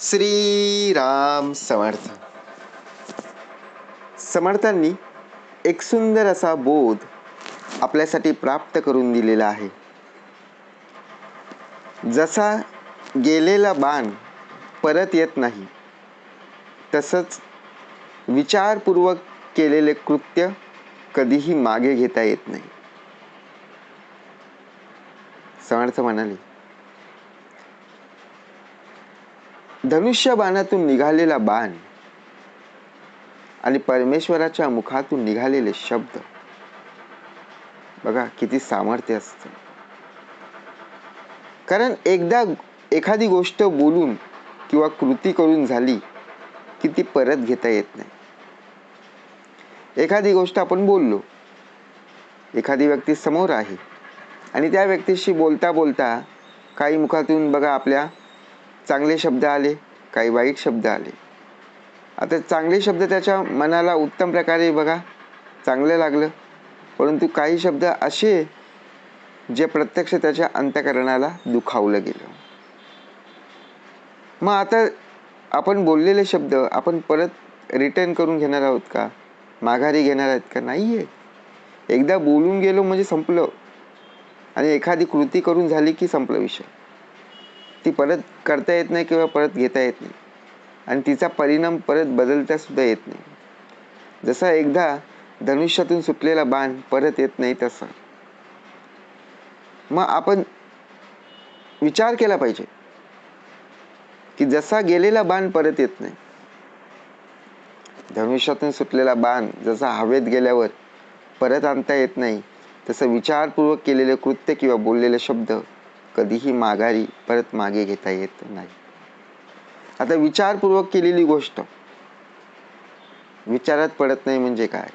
श्रीराम समर्थ. समर्थांनी एक सुंदर असा बोध आपल्यासाठी प्राप्त करून दिलेला आहे. जसा गेलेला बाण परत येत नाही तसंच विचारपूर्वक केलेले कृत्य कधीही मागे घेता येत नाही. समर्थ म्हणाले धनुष्य बाणातून निघालेला बाण आणि परमेश्वराच्या मुखातून निघालेले शब्द. बघा किती सामर्थ्य असतं. कारण एकदा एखादी गोष्ट बोलून किंवा कृती करून झाली की ती परत घेता येत नाही. एखादी गोष्ट आपण बोललो एखादी व्यक्ती समोर आहे आणि त्या व्यक्तीशी बोलता बोलता काही मुखातून बघा आपल्या चांगले शब्द आले काही वाईट शब्द आले. आता चांगले शब्द त्याच्या मनाला उत्तम प्रकारे बघा चांगलं लागलं. परंतु काही शब्द असे जे प्रत्यक्ष त्याच्या अंतकरणाला दुखावलं गेलं. मग आता आपण बोललेले शब्द आपण परत रिटर्न करून घेणार आहोत का? माघारी घेणार आहेत का? नाही आहे एकदा बोलून गेलो म्हणजे संपलं. आणि एखादी कृती करून झाली की संपलं विषय. ती परत करता येत नाही किंवा परत घेता येत नाही. आणि तिचा परिणाम परत बदलता सुद्धा येत नाही. जसा एकदा धनुष्यातून सुटलेला बाण परत येत नाही तसा. मग आपण विचार केला पाहिजे की जसा गेलेला बाण परत येत नाही धनुष्यातून सुटलेला बाण जसा हवेत गेल्यावर परत आणता येत नाही तसं विचारपूर्वक केलेले कृत्य किंवा बोललेले शब्द कधीही माघारी परत मागे घेता येत नाही. आता विचारपूर्वक केलेली गोष्ट. विचारात पडत नाही म्हणजे काय?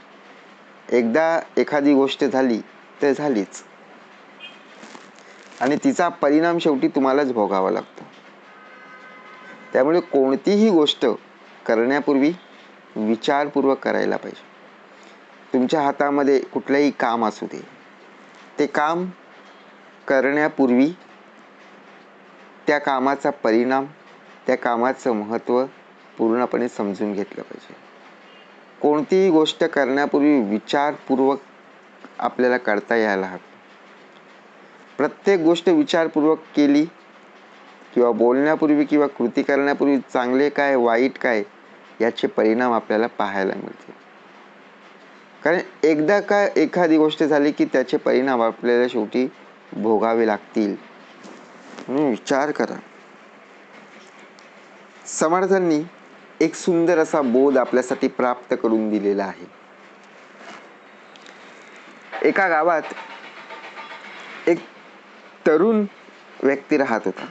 एकदा एखादी गोष्ट झाली तर झालीच. आणि तिचा परिणाम शेवटी तुम्हालाच भोगावा लागतो. त्यामुळे कोणतीही गोष्ट करण्यापूर्वी विचारपूर्वक करायला पाहिजे. तुमच्या हातामध्ये कुठलंही काम असू दे. ते काम करण्यापूर्वी त्या कामाचा परिणाम त्या कामाचं महत्त्व पूर्णपणे समजून घेतलं पाहिजे. कोणतीही गोष्ट करण्यापूर्वी विचारपूर्वक आपल्याला करता यायला हवी. प्रत्येक गोष्ट विचारपूर्वक केली किंवा बोलण्यापूर्वी किंवा कृती करण्यापूर्वी चांगले काय वाईट काय याचे परिणाम आपल्याला पाहायला मिळतील. कारण एकदा का एखादी गोष्ट झाली की त्याचे परिणाम आपल्याला शेवटी भोगावे लागतील. विचार करा. समर्थांनी एक सुंदर असा बोध आपल्यासाठी प्राप्त करून दिलेला आहे. एका गावात एक तरुण व्यक्ती राहत होता.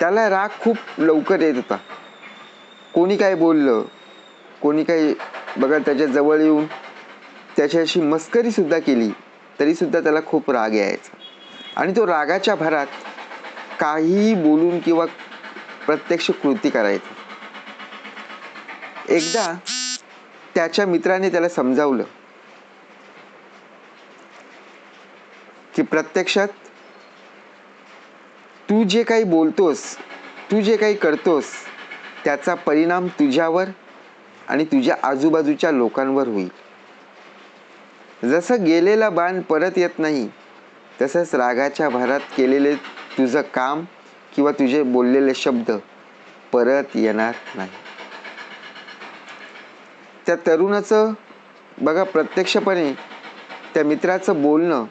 त्याला राग खूप लवकर येत होता. कोणी काय बोललं कोणी काही बघा त्याच्याजवळ येऊन त्याच्याशी मस्करी सुद्धा केली तरी सुद्धा त्याला खूप राग यायचा. आणि तो रागाच्या भरात काहीही बोलून किंवा प्रत्यक्ष कृती करायचा. एकदा त्याच्या मित्राने त्याला समजावलं की प्रत्यक्षात तू जे काही बोलतोस तू जे काही करतोस त्याचा परिणाम तुझ्यावर आणि तुझ्या आजूबाजूच्या लोकांवर होईल. जसं गेलेला बाण परत येत नाही तसंच रागाच्या भरात केलेले तुझं काम किंवा तुझे बोललेले शब्द परत येणार नाही. त्या तरुणाचं बघा प्रत्यक्षपणे त्या मित्राचं बोलणं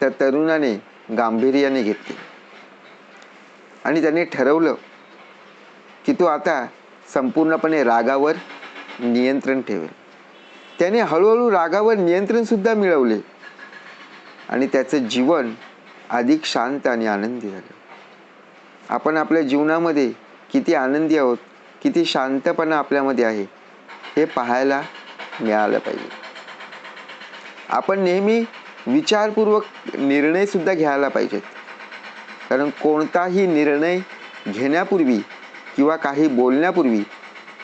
त्या तरुणाने गांभीर्याने घेतले. आणि त्याने ठरवलं की तो आता संपूर्णपणे रागावर नियंत्रण ठेवेल. त्याने हळूहळू रागावर नियंत्रणसुद्धा मिळवले. आणि त्याचं जीवन अधिक शांत आणि आनंदी झालं. आपण आपल्या जीवनामध्ये किती आनंदी आहोत किती शांतपणा आपल्यामध्ये आहे हे पाहायला मिळालं पाहिजे. आपण नेहमी विचारपूर्वक निर्णयसुद्धा घ्यायला पाहिजेत. कारण कोणताही निर्णय घेण्यापूर्वी किंवा काही बोलण्यापूर्वी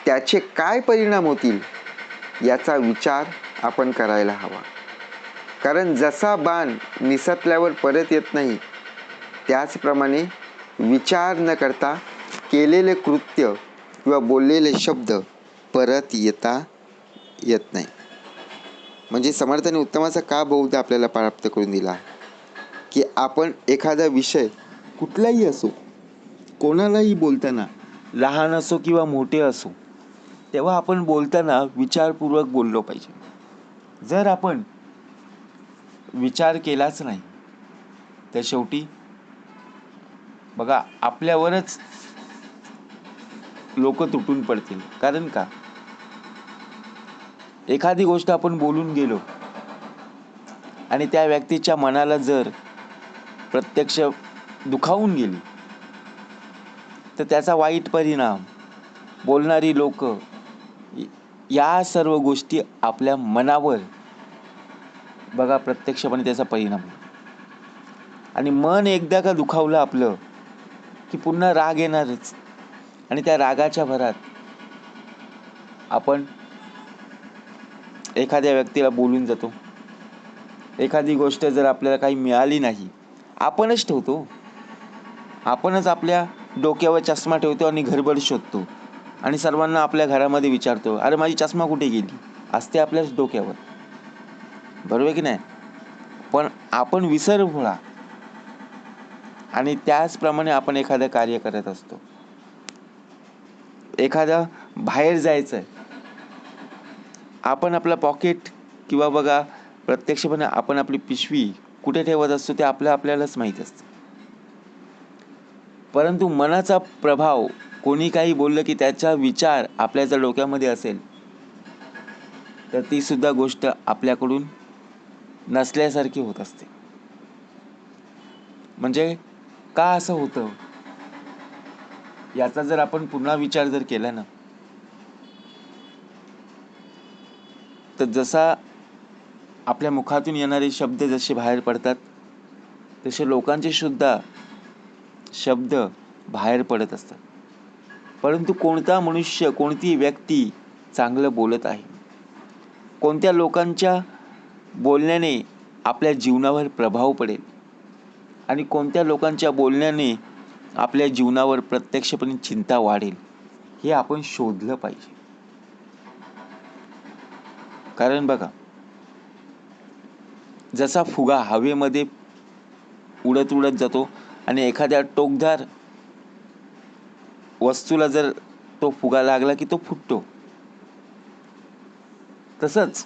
त्याचे काय परिणाम होतील याचा विचार आपण करायला हवा. कारण जसा बाण निसटल्यावर परत येत नाही त्याचप्रमाणे विचार न करता केलेले कृत्य किंवा बोललेले शब्द परत येता येत नाही. म्हणजे समर्थाने उत्तमाचा का बहुधा आपल्याला प्राप्त करून दिला? की आपण एखादा विषय कुठलाही असो कोणालाही बोलताना लहान असो किंवा मोठे असो तेव्हा आपण बोलताना विचारपूर्वक बोललो पाहिजे. जर आपण विचार केलाच नाही. तर शेवटी बघा आपल्यावरच लोक तुटून पडतील. कारण का? एखादी गोष्ट आपण बोलून गेलो आणि त्या व्यक्तीच्या मनाला जर प्रत्यक्ष दुखावून गेली तर त्याचा वाईट परिणाम बोलणारी लोक या सर्व गोष्टी आपल्या मनावर बघा प्रत्यक्षपणे त्याचा परिणाम. आणि मन एकदा का दुखावलं आपलं की पुन्हा राग येणारच. आणि त्या रागाच्या भरात आपण एखाद्या व्यक्तीला बोलून जातो. एखादी गोष्ट जर आपल्याला काही मिळाली नाही आपणच ठेवतो. आपणच आपल्या डोक्यावर चष्मा ठेवतो आणि घरभर शोधतो. आणि सर्वांना आपल्या घरामध्ये विचारतो अरे माझी चष्मा कुठे गेली? असते आपल्याच डोक्यावर. बरोबर की नाही? पण आपण विसरभोळा आणि त्याचप्रमाणे आपण एखादं कार्य करत असतो. एखादं बाहेर जायचं आपण आपलं पॉकेट किंवा बघा प्रत्यक्षपणे आपण आपली पिशवी कुठे ठेवत असतो ते आपलं आपल्यालाच माहीत असतं. परंतु मनाचा प्रभाव कोणी काही बोललं की त्याचा विचार आपल्या जर डोक्यामध्ये असेल तर ती सुद्धा गोष्ट आपल्याकडून नसल्यासारखी होत असते. म्हणजे का असं होतं? याचा जर आपण पुन्हा विचार जर केला ना तर जसा आपल्या मुखातून येणारे शब्द जसे बाहेर पडतात तसे लोकांचे सुद्धा शब्द बाहेर पडत असतात. परंतु कोणता मनुष्य कोणती व्यक्ती चांगलं बोलत आहे? कोणत्या लोकांच्या बोलण्याने आपल्या जीवनावर प्रभाव पडेल. आणि कोणत्या लोकांच्या बोलण्याने आपल्या जीवनावर प्रत्यक्षपणे चिंता वाढेल हे आपण शोधलं पाहिजे. कारण बघा जसा फुगा हवेमध्ये उडत उडत जातो आणि एखाद्या टोकदार वस्तूला जर तो फुगा लागला की तो फुटतो. तसंच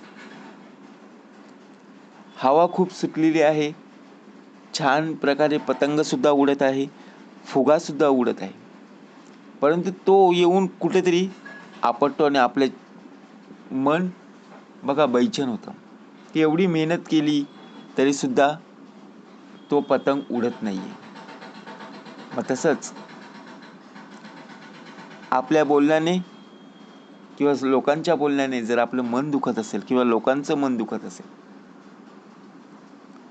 हवा खूप सुटलेली आहे. छान प्रकारे पतंगसुद्धा उडत आहे. फुगासुद्धा उडत आहे. परंतु तो येऊन कुठेतरी आपटतो आणि आपले मन बघा बैचन होतं. ती एवढी मेहनत केली तरीसुद्धा तो पतंग उडत नाही आहे मग तसंच आपल्या बोलण्याने किंवा लोकांच्या बोलण्याने जर आपलं मन दुखत असेल किंवा लोकांचं मन दुखत असेल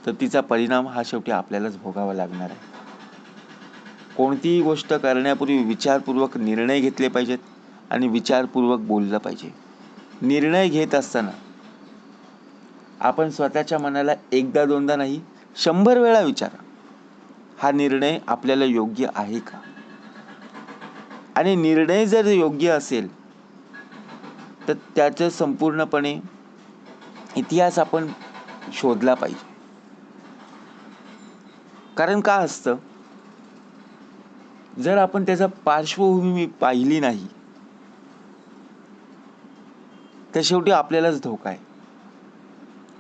तर तिचा परिणाम हा शेवटी आपल्यालाच भोगावा लागणार आहे. कोणतीही गोष्ट करण्यापूर्वी विचारपूर्वक निर्णय घेतले पाहिजेत आणि विचारपूर्वक बोललं पाहिजे. निर्णय घेत असताना आपण स्वतःच्या मनाला एकदा दोनदा नाही शंभर वेळा विचारा हा निर्णय आपल्याला योग्य आहे का? आणि निर्णय जर योग्य असेल तर त्याचं संपूर्णपणे इतिहास आपण शोधला पाहिजे. कारण का असतं? जर आपण त्याचा पार्श्वभूमी पाहिली नाही तर शेवटी आपल्यालाच धोका आहे.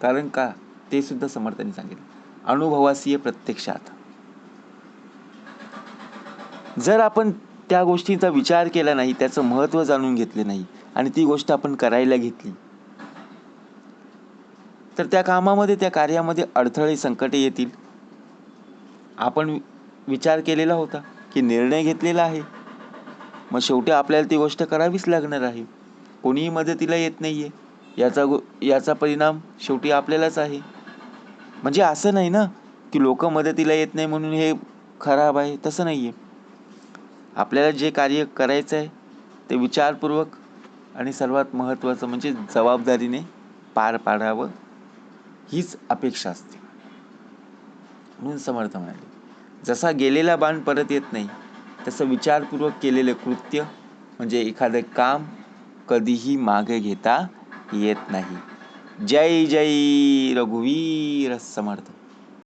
कारण का? ते सुद्धा समर्थाने सांगितलं. अनुभवासीय प्रत्यक्षात. जर आपण त्या गोष्टीचा विचार केला नाही त्याचं महत्त्व जाणून घेतले नाही आणि ती गोष्ट आपण करायला घेतली तर त्या कामामध्ये त्या कार्यामध्ये अडथळे संकटे येतील. आपण विचार केलेला होता की निर्णय घेतलेला आहे. मग शेवटी आपल्याला ती गोष्ट करावीच लागणार आहे. कोणीही मदतीला येत नाही आहे याचा गो याचा परिणाम शेवटी आपल्यालाच आहे. म्हणजे असं नाही ना की लोक मदतीला येत नाही म्हणून हे खराब आहे. तसं नाही आहे आपल्याला जे कार्य करायचं आहे ते विचारपूर्वक आणि सर्वात महत्त्वाचं म्हणजे जबाबदारीने पार पाडावं हीच अपेक्षा असते. म्हणून समर्थ म्हणाले. जसा गेलेला बाण परत येत नाही तसं विचारपूर्वक केलेले कृत्य म्हणजे एखादं काम कधीही मागे घेता येत नाही. जय जय रघुवीर समर्थ.